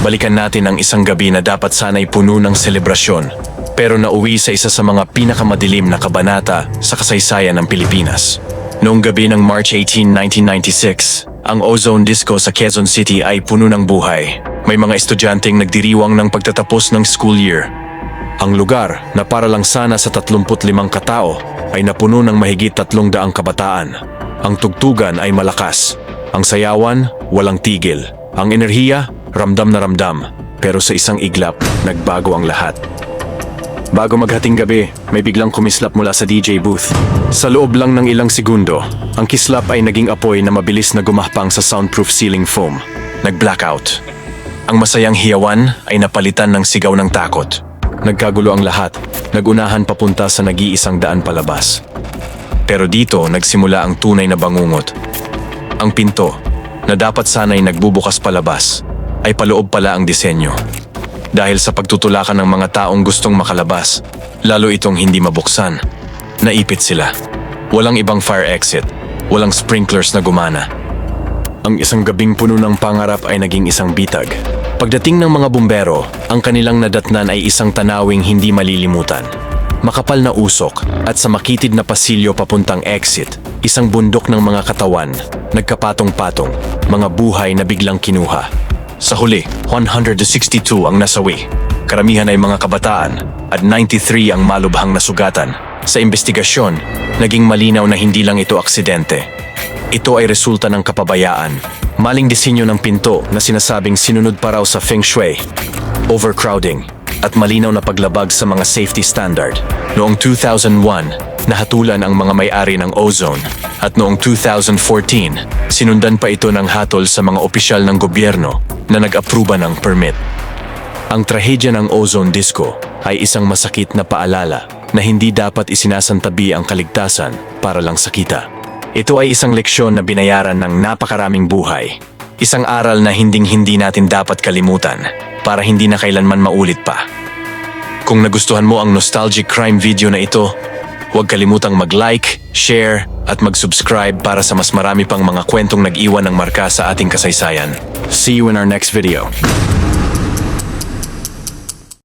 balikan natin ang isang gabi na dapat sana'y puno ng selebrasyon, pero nauwi sa isa sa mga pinakamadilim na kabanata sa kasaysayan ng Pilipinas. Noong gabi ng March 18, 1996, ang Ozone Disco sa Quezon City ay puno ng buhay. May mga estudyanteng nagdiriwang ng pagtatapos ng school year. Ang lugar na para lang sana sa 35 katao ay napuno ng mahigit 300 kabataan. Ang tugtugan ay malakas. Ang sayawan, walang tigil. Ang enerhiya, ramdam na ramdam. Pero sa isang iglap, nagbago ang lahat. Bago maghating gabi, may biglang kumislap mula sa DJ booth. Sa loob lang ng ilang segundo, ang kislap ay naging apoy na mabilis na gumahpang sa soundproof ceiling foam. Nag-blackout. Ang masayang hiyawan ay napalitan ng sigaw ng takot. Nagkagulo ang lahat, nagunahan papunta sa nag-iisang daan palabas. Pero dito nagsimula ang tunay na bangungot. Ang pinto, na dapat sana'y nagbubukas palabas, ay paloob pala ang disenyo. Dahil sa pagtutulakan ng mga taong gustong makalabas, lalo itong hindi mabuksan. Naipit sila. Walang ibang fire exit, walang sprinklers na gumana. Ang isang gabing puno ng pangarap ay naging isang bitag. Pagdating ng mga bumbero, ang kanilang nadatnan ay isang tanawing hindi malilimutan. Makapal na usok at sa makitid na pasilyo papuntang exit, isang bundok ng mga katawan, nagkapatong-patong, mga buhay na biglang kinuha. Sa huli, 162 ang nasawi. Karamihan ay mga kabataan at 93 ang malubhang nasugatan. Sa investigasyon, naging malinaw na hindi lang ito aksidente. Ito ay resulta ng kapabayaan. Maling disenyo ng pinto na sinasabing sinunod pa raw sa feng shui, overcrowding, at malinaw na paglabag sa mga safety standard. Noong 2001, nahatulan ang mga may-ari ng ozone at noong 2014, sinundan pa ito ng hatol sa mga opisyal ng gobyerno na nag-aproba ng permit. Ang trahedya ng ozone disco ay isang masakit na paalala na hindi dapat isinasantabi ang kaligtasan para lang sa kita. Ito ay isang leksyon na binayaran ng napakaraming buhay. Isang aral na hinding-hindi natin dapat kalimutan para hindi na kailanman maulit pa. Kung nagustuhan mo ang nostalgic crime video na ito, huwag kalimutang mag-like, share, at mag-subscribe para sa mas marami pang mga kwentong nag-iwan ng marka sa ating kasaysayan. See you in our next video.